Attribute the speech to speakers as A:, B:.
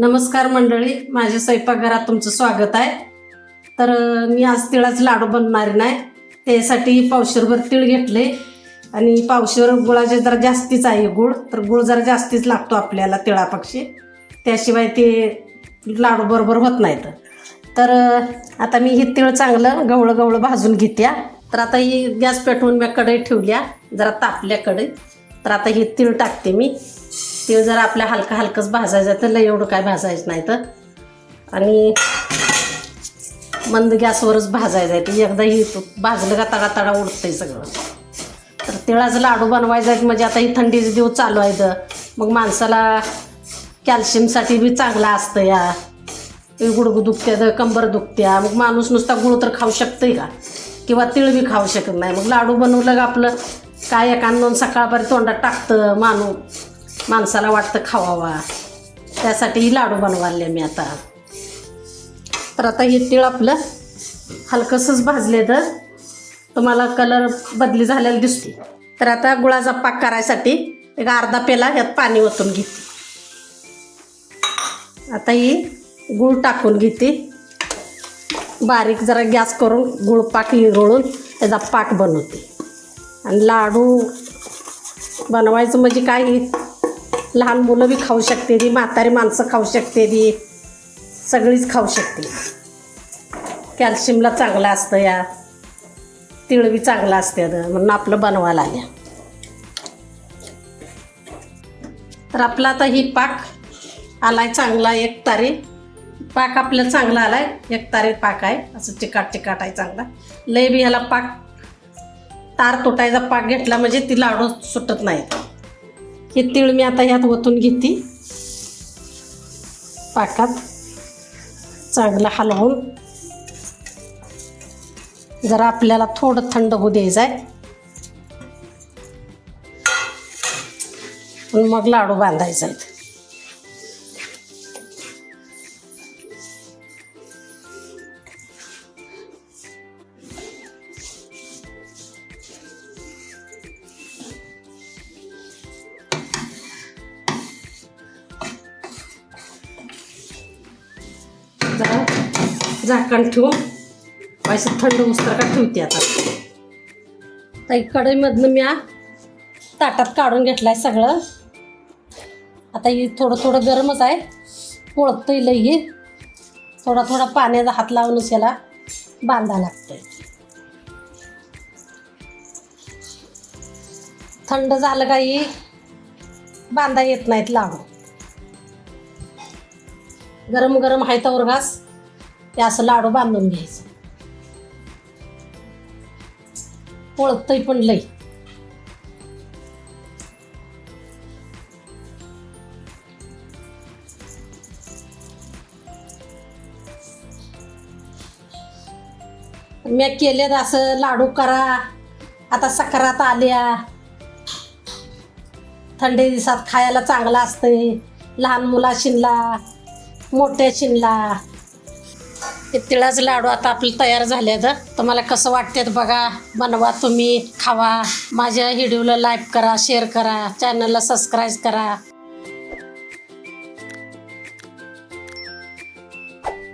A: नमस्कार मंडळी माझ्या स्वयंपाकघरात तुमचं स्वागत आहे. तर मी आज तिळाचे लाडू बनणार नाही. त्यासाठी पावशेरभर तिळ घेतले. आणि पावशेर गुळाचे जरा जास्तीच आहे गुळ. तर गुळ जरा जास्तीच लागतो आपल्याला तिळापक्षी. त्याशिवाय ते लाडू बरोबर होत नाहीत. तर आता मी हे तिळ चांगलं गवळं गवळं भाजून घेत्या. तर आता ही गॅस पेटवून मी कढई ठेवल्या. जरा तापल्या कढई तर आता ही तिळ टाकते मी. ते जरा आपल्या हलका हलकंच भाजायचं तर लय एवढं काय भाजायचं नाही तर. आणि मंद गॅसवरच भाजायचं आहे ते एकदा ही भाजलं का तडा तडा उडतंय सगळं. तर तिळाचं लाडू बनवायचं आहे म्हणजे आता ही थंडीचे दिवस चालू आहेत. मग माणसाला कॅल्शियमसाठी बी चांगला असतं या. ते गुडगु दुखत्या कंबर दुखत्या. मग माणूस नुसता गुळ तर खाऊ शकतंय का? किंवा तिळ बी खाऊ शकत नाही. मग लाडू बनवलं का आपलं? काय एखादं सकाळपर्यंत तोंडात टाकतं माणूस. माणसाला वाटतं खावावा. त्यासाठीही लाडू बनवाले मी आता. तर आता हे तीळ आपलं हलकंसंच भाजले तर तुम्हाला कलर बदली झालेला दिसते. तर आता गुळाचा पाक करायसाठी एक अर्धा पेला ह्यात पाणी ओतून घेते. आता ही गूळ टाकून घेते. बारीक जरा गॅस करून गुळ पाक रोळून त्याचा पाक बनवते. आणि लाडू बनवायचं म्हणजे काय? लहान मुलं बी खाऊ शकते ती म्हातारी माणसं खाऊ शकते ती. सगळीच खाऊ शकते. कॅल्शियमला चांगलं असतं या. तिळ बी चांगलं असते म्हणून आपलं बनवायला आल्या. तर आपला आता ही पाक आलाय चांगला एक तारी. पाक आपल्याला चांगला आलाय. एक तारी पाक आहे. असं चिकाट चिकाट आहे चांगला. लय बी ह्याला पाक तार तुटायचा पाक घेतला म्हणजे ती लाडू सुटत नाहीत. हे तीळ मी आता ह्यात ओतून घेते. पाकात. चांगलं हलवून. जरा आपल्याला थोडं थंड होऊ द्यायचं आहे मग लाडू बांधायचा आहे जरा झाकण ठेवून असं थंड उस्तर का ठेवते आता? ताई कढईमधनं मी ताटात काढून आहे सगळं. आता ही थोडं थोडं गरमच आहे. पोळतं लई ही. थोडा थोडा पाण्याचा हात लावूनच याला बांधा लागतंय. थंड झालं काही बांधा येत नाहीत लावून. गरम गरम आहे तर घास. ते असं लाडू बांधून घ्यायचं. पोळतय पण लई. मी केलेत असं लाडू करा. आता सकारात आल्या. थंडी दिवसात खायला चांगलं असतंय. लहान मुला शिनला मोठ्या शिनला ते तिळाचं लाडू आता आपलं तयार झाले तर तुम्हाला कसं वाटते बघा बनवा तुम्ही खावा. माझ्या व्हिडिओला लाईक करा शेअर करा चॅनलला सबस्क्राईब करा.